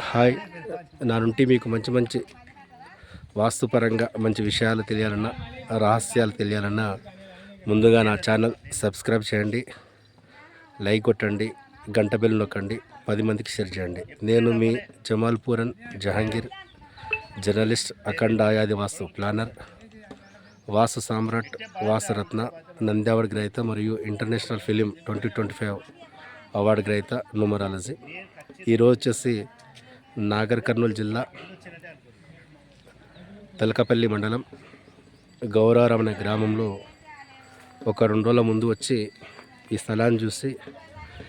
Hi నా నుండి మీకు మంచి మంచి వాస్తుపరంగా మంచి విషయాలు తెలియాలన్నా రహస్యాలు తెలియాలన్నా ముందుగా నా ఛానల్ సబ్స్క్రైబ్ చేయండి లైక్ కొట్టండి గంట బెల్ నొక్కండి పది మందికి షేర్ చేయండి. నేను మీ జమాల్పూరన్ జహాంగీర్ జర్నలిస్ట్ అఖండ ఆయాది వాస్తు ప్లానర్ వాసు సామ్రాట్ వాసరత్న నంది గ్రహిత గ్రహీత మరియు international film twenty twenty five award గ్రహీత న్యూమరాలజీ ఈరోజు వచ్చేసి నాగర్ కర్నూలు జిల్లా తెలకపల్లి మండలం గౌరారం అనే గ్రామంలో ఒక రెండు రోజుల ముందు వచ్చి ఈ స్థలాన్ని చూసి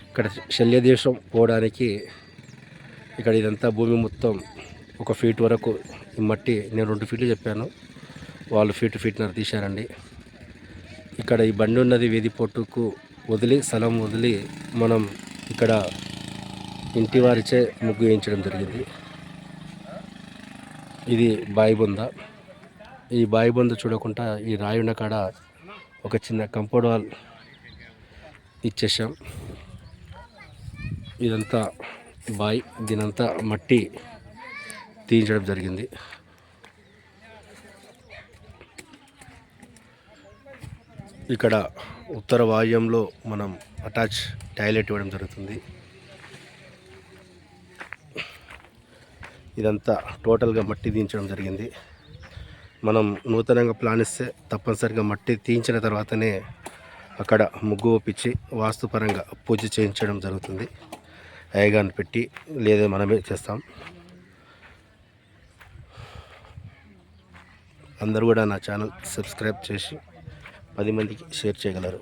ఇక్కడ శల్యదేశం పోవడానికి ఇక్కడ ఇదంతా భూమి మొత్తం ఒక ఫీట్ వరకు ఈ మట్టి నేను రెండు ఫీట్లు చెప్పాను. వాళ్ళు ఫీట్ ఫీట్నర తీశారండి. ఇక్కడ ఈ బండి ఉన్నది వీధి పొట్టుకు వదిలి స్థలం వదిలి మనం ఇక్కడ ఇంటి వారిచే ముగ్గు వేయించడం జరిగింది. ఇది బాయి బొంద ఈ బాయి బొంద చూడకుండా ఈ రాయుండ కాడ ఒక చిన్న కంపౌండ్ వాల్ ఇచ్చేసాం ఇదంతా బాయ్ దీనంతా మట్టి తీయించడం జరిగింది. ఇక్కడ ఉత్తర వాయువ్యంలో మనం అటాచ్ టాయిలెట్ ఇవ్వడం జరుగుతుంది. ఇదంతా టోటల్గా మట్టి తీయించడం జరిగింది. మనం నూతనంగా ప్లాన్ ఇస్తే తప్పనిసరిగా మట్టి తీయించిన తర్వాతనే అక్కడ ముగ్గు ఒప్పించి వాస్తుపరంగా పూజ చేయించడం జరుగుతుంది. అయ్యగారిని పెట్టి లేదా మనమే చేస్తాం. అందరూ కూడా నా ఛానల్ సబ్స్క్రైబ్ చేసి పది మందికి షేర్ చేయగలరు.